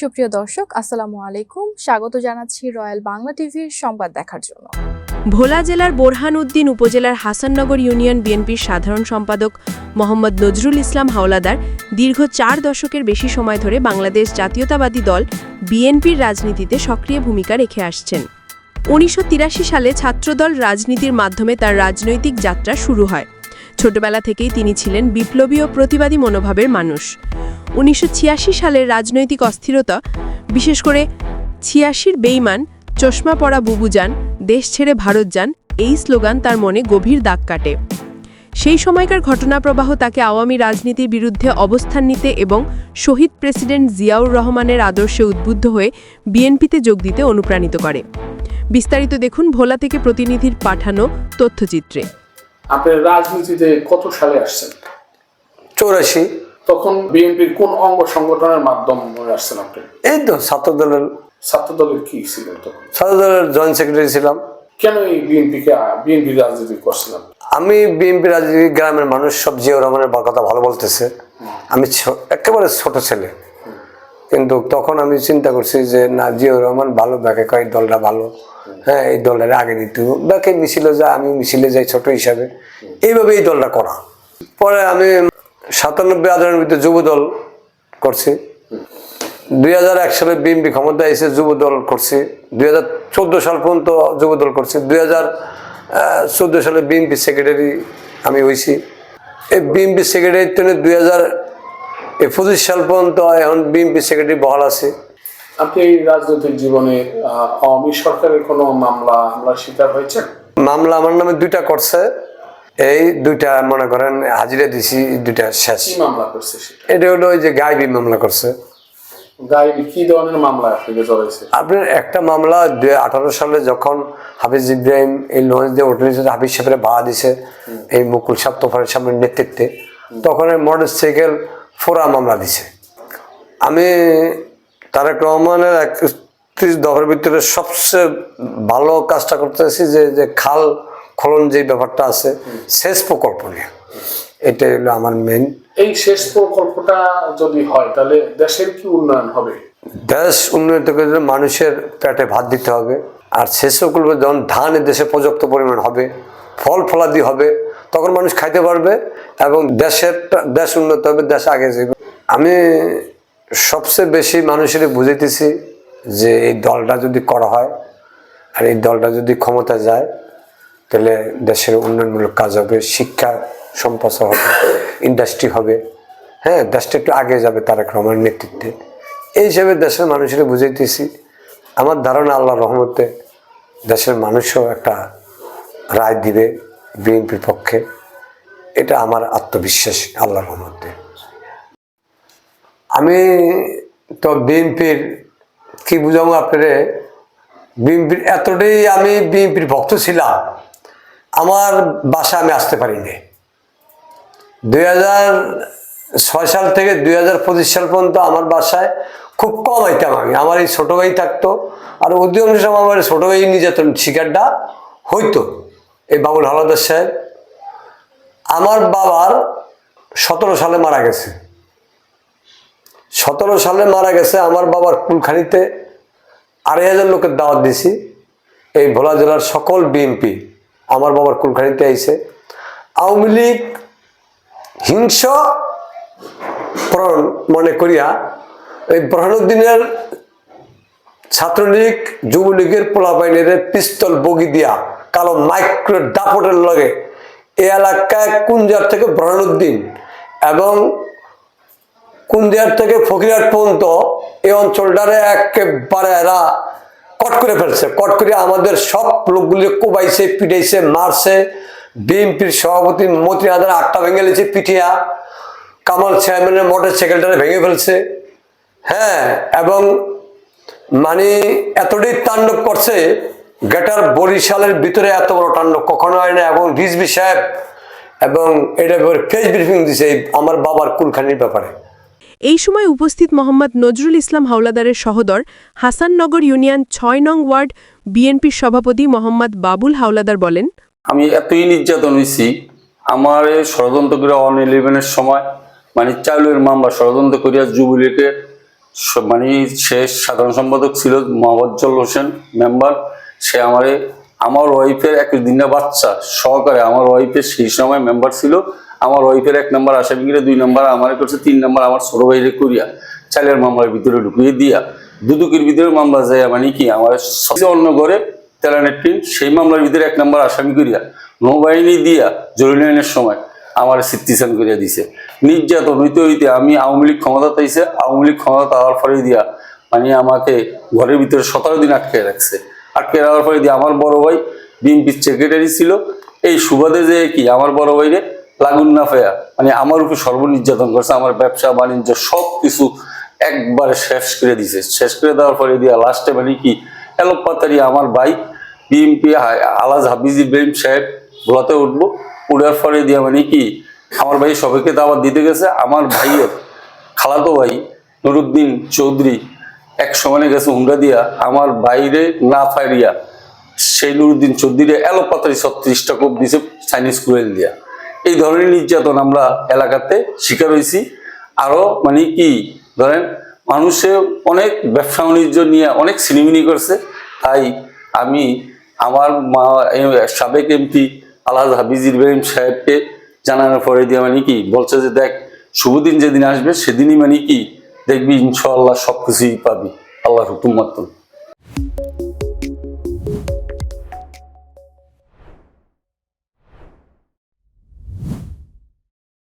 সুপ্রিয় দর্শক, আসসালামু আলাইকুম। স্বাগত জানাচ্ছি রয়্যাল বাংলা টিভির সংবাদ দেখার জন্য। ভোলা জেলার বোরহানউদ্দিন উপজেলার হাসাননগর ইউনিয়ন বিএনপির সাধারণ সম্পাদক মোহাম্মদ নজরুল ইসলাম হাওলাদার দীর্ঘ চার দশকের বেশি সময় ধরে বাংলাদেশ জাতীয়তাবাদী দল বিএনপির রাজনীতিতে সক্রিয় ভূমিকা রেখে আসছেন। উনিশশো তিরাশি সালে ছাত্রদল রাজনীতির মাধ্যমে তার রাজনৈতিক যাত্রা শুরু হয়। ছোটবেলা থেকেই তিনি ছিলেন বিপ্লবী ও প্রতিবাদী মনোভাবের মানুষ। উনিশশো ছিয়াশি সালের রাজনৈতিক অস্থিরতা বিশেষ করে ছিয়াশির বেইমান চশমা পরা বুবু যান দেশ ছেড়ে ভারত যান এই স্লোগান তার মনে গভীর দাগ কাটে। সেই সময়কার ঘটনাপ্রবাহ তাকে আওয়ামী রাজনীতির বিরুদ্ধে অবস্থান নিতে এবং শহীদ প্রেসিডেন্ট জিয়াউর রহমানের আদর্শে উদ্বুদ্ধ হয়ে বিএনপিতে যোগ দিতে অনুপ্রাণিত করে। বিস্তারিত দেখুন ভোলা থেকে প্রতিনিধির পাঠানো তথ্যচিত্রে। আপনি রাজনীতিতে কত সালে আসছেন? চৌরাশি। তখন বিএনপির কোন অঙ্গ সংগঠনের মাধ্যমে আসছেন আপনি এই তো ছাত্র দলের ছাত্র দলের কি ছিলেন তখন? ছাত্র দলের জয়েন্ট সেক্রেটারি ছিলাম। কেন এই বিএনপিকে বিএনপি রাজনীতি করছিলাম আমি বিএনপি রাজনীতি গ্রামের মানুষ সব জিয়াউর রহমানের কথা ভালো বলতেছে। আমি একেবারে ছোট ছেলে। কিন্তু তখন আমি চিন্তা করছি যে না জিয়াউর রহমান ভালো ব্যাকে কয় দলটা ভালো। হ্যাঁ এই দলটা আগে দিত। ব্যাকে মিছিলে যায় আমি মিছিলে যাই ছোট হিসাবে। এইভাবে এই দলটা করা। পরে আমি সাতানব্বই আন্দোলনের ভিতরে যুব দল করছি। দুই হাজার এক সালে বিএনপি ক্ষমতায় এসে যুব দল করছি। দুই হাজার চোদ্দ সাল পর্যন্ত যুব দল করছি। দুই হাজার চোদ্দ সালে বিএনপি সেক্রেটারি আমি হয়েছি এই বিএনপি সেক্রেটারি জন্য দুই হাজার পঁচিশ সাল পর্যন্ত এখন বিএনপি সেক্রেটারি বহাল আছে। আপনি এই রাজনৈতিক জীবনে আওয়ামী সরকারের কোনো মামলা হামলার শিকার হয়েছে মামলা আমার নামে দুইটা করছে। এই দুইটা মনে করেন হাজিরা দিছি দুইটা শেষ। মামলা করছে এটা হলো ওই যে গাইবি মামলা করছে। গায়ে কি ধরনের মামলা আপনাকে জড়াইছে আপনার একটা মামলা আঠারো সালে যখন হাফিজ ইব্রাহিম এই লঞ্চ দিয়ে উঠেছে হাফিজ সাহেবের বাধা দিছে এই মুকুল সাহ তোফারের সামনের নেতৃত্বে তখন মোটর সাইকেল ফোরা মামলা দিছে। আমি তারেক রহমানের একত্রিশ দফার ভিতরে সবচেয়ে ভালো কাজটা করতেছি যে যে খাল খনন যে ব্যাপারটা আছে সেচ প্রকল্প নিয়ে। এটাই হলো আমার মেন এই শেষ প্রকল্পটা যদি হয় তাহলে দেশের কি উন্নয়ন হবে? দেশ উন্নত করতে মানুষের পেটে ভাত দিতে হবে আর শেষ করবে যখন ধান দেশে পর্যাপ্ত পরিমাণ হবে ফল ফলাদি হবে তখন মানুষ খাইতে পারবে এবং দেশের দেশ উন্নত হবে দেশ আগে যাবে আমি সবচেয়ে বেশি মানুষের বুঝাইতেছি যে এই দলটা যদি করা হয় আর এই দলটা যদি ক্ষমতা যায় তাহলে দেশের উন্নয়নমূলক কাজ হবে, শিক্ষা সম্প্রসার হবে ইন্ডাস্ট্রি হবে। হ্যাঁ দেশটা একটু আগে যাবে তারেক রহমানের নেতৃত্বে। এই হিসাবে দেশের মানুষের বুঝাইতেছি, আমার ধারণা আল্লাহ রহমতে দেশের মানুষও একটা রায় দিবে বিএনপির পক্ষে। এটা আমার আত্মবিশ্বাস আল্লাহ রহমতে। আমি তো বিএনপির কি বুঝাবো আপনারে? বিএনপির এতটাই আমি বিএনপির ভক্ত ছিলাম আমার বাসা আমি আসতে পারিনি। দুই হাজার ছয় সাল থেকে দুই হাজার পঁচিশ সাল পর্যন্ত আমার বাসায় খুব কম আইতাম আমি। আমার এই ছোটো ভাই থাকতো আর অধিকাংশ সময় আমার ছোটো ভাই নির্যাতন শিকারটা হইতো এই বাবুল হালাদার সাহেব। আমার বাবার সতেরো সালে মারা গেছে। সতেরো সালে মারা গেছে, আমার বাবার কুলখানিতে আড়াই হাজার লোকের দাওয়াত দিছি। এই ভোলা জেলার সকল বিএনপি আমার বাবার কুলখানিতে আইছে। আওয়ামী লীগ হিংস প্রণ মনে করিয়া এই ব্রহণুদ্দিনের ছাত্রলীগ, যুবলীগের পোলাপাইনের পিস্তল বগি দিয়া কালো মাইক্রো দাপটের লগে এ এলাকায় কুঞ্জার থেকে ব্রহণুদ্দিন এবং কুন্দিয়ার থেকে ফকিরহাট পর্যন্ত এই অঞ্চলটারে একেবারে এরা কট করে ফেলছে, কট করে আমাদের সব লোকগুলি কোবাইছে, পিটাইছে, মারছে। বিএনপির সভাপতি মন্ত্রী আদার আটটা ভেঙে গেছে পিঠিয়া কামাল চেয়ারম্যানের মোটর সাইকেলটারে ভেঙে ফেলছে। হ্যাঁ এবং মানে এতটাই তাণ্ডব করছে গেটার বরিশালের ভিতরে এত বড় তাণ্ডব কখনো হয় না, এবং রিজবি সাহেব এবং এটা ফেস ব্রিফিং দিছে আমার বাবার কুলখানির ব্যাপারে। এই সময় উপস্থিত মোহাম্মদ নজরুল ইসলাম হাওলাদারের সহদর হাসাননগর ইউনিয়ন ছয় নং ওয়ার্ড বিএনপির সভাপতি মোহাম্মদ বাবুল হাওলাদার বলেন, আমি এতই নির্যাতন হয়েছি, আমার ষড়যন্ত্র করে ওয়ান ইলেভেনের সময় মানে চাউলের মামলা ষড়যন্ত্র করিয়া যুবলীগের মানে সে সাধারণ সম্পাদক ছিল মোহাম্মদজল হোসেন, মেম্বার, সে আমারে, আমার ওয়াইফের এক দিনের বাচ্চা সহকারে আমার ওয়াইফের সেই সময় মেম্বার ছিল আমার ওয়াইফের এক নম্বর আসামিগিরে দুই নম্বর আমার করছে তিন নম্বর আমার ছোট ভাইরে করিয়া চালের মামলার ভিতরে ঢুকিয়ে দিয়া। দুদুকের ভিতরে মামলা যায় মানে কি? আমার অন্য ঘরে তেলানের টিম সেই মামলার ভিতরে এক নম্বর আসামি করিয়া নৌবাহিনী দিয়া জরুরি সময় আমার সিদ্ধিসান করিয়া দিছে। নির্যাতন হইতে হইতে আমি আওয়ামী লীগ ক্ষমতা পাইছে, আওয়ামী লীগ ক্ষমতা পাওয়ার পরে দিয়া মানে আমাকে ঘরের ভিতরে সতেরো দিন আটকে রাখছে। আটকে রাখার পরে দিয়ে আমার বড় ভাই বিএনপির সেক্রেটারি ছিল। এই সুবাদে যে কি? আমার বড় ভাইরে লাগুন না ফেয়া মানে আমার উপর সর্বনির্যাতন করছে, আমার ব্যবসা, বাণিজ্য সব কিছু একবারে শেষ করে দিছে। শেষ করে দেওয়ার পরে দিয়া লাস্টে মানে কি, এলোপাতারি আমার ভাই বিএনপি আলাজ হাফিজ ইব্রাহিম সাহেব, ভোলাতে উঠবো। উঠার পরে দিয়া মানে কি, আমার ভাই সবাইকে দাওয়াত দিতে গেছে। আমার ভাইয়ের খালাতো ভাই, নুরুদ্দিন চৌধুরী, এক সময় গেছে হুন্ডা দিয়া। আমার বাইরে না ফাইরিয়া, সেই নুরুদ্দিন চৌধুরী এলোপাতারি ছত্রিশটা কোপ দিছে চাইনিজ কুয়েল দিয়া। এই ধরনের নির্যাতন আমরা এলাকাতে শিকার হয়েছি। আরও মানে কি, ধরেন মানুষে অনেক ব্যবসা বাণিজ্য নিয়ে অনেক সিনেমিনি করছে। তাই আমি আমার মা সাবেক এমপি আলহাজ হাফিজ ইব্রাহিম সাহেবকে জানানোর পরে দিয়ে মানে কি, বলছে যে দেখ, শুভদিন যেদিন আসবে সেদিনই মানে কি দেখবি ইনশাল্লাহ সব কিছুই পাবি। আল্লাহর হুকুম মতন